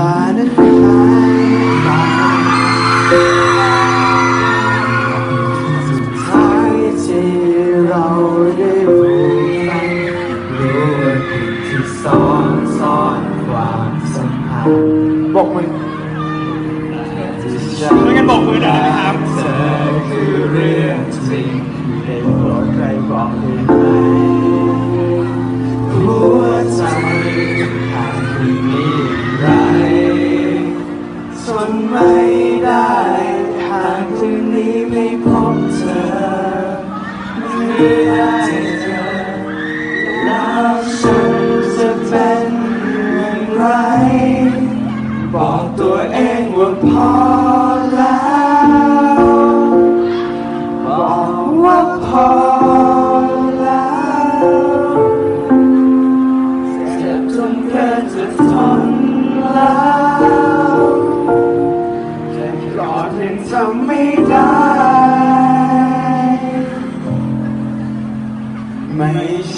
ลานั้นหายไปสุดท้ายที่เราได้ผูกพันรู้ว่าผิดที่ซ้อนซ้อนความสัมพันธ์บอกมือที่ฉันช่วยกันบอกมือหน่อยได้ไหมครับเธอคือเรื่องจริงได้โปรดใครบอกได้ไหม นี้ไม่พบเธอไม่ได้เจอแล้วฉันจะเป็นอย่างไร บอกตัวเองว่าพอแล้ว บอกว่าพอ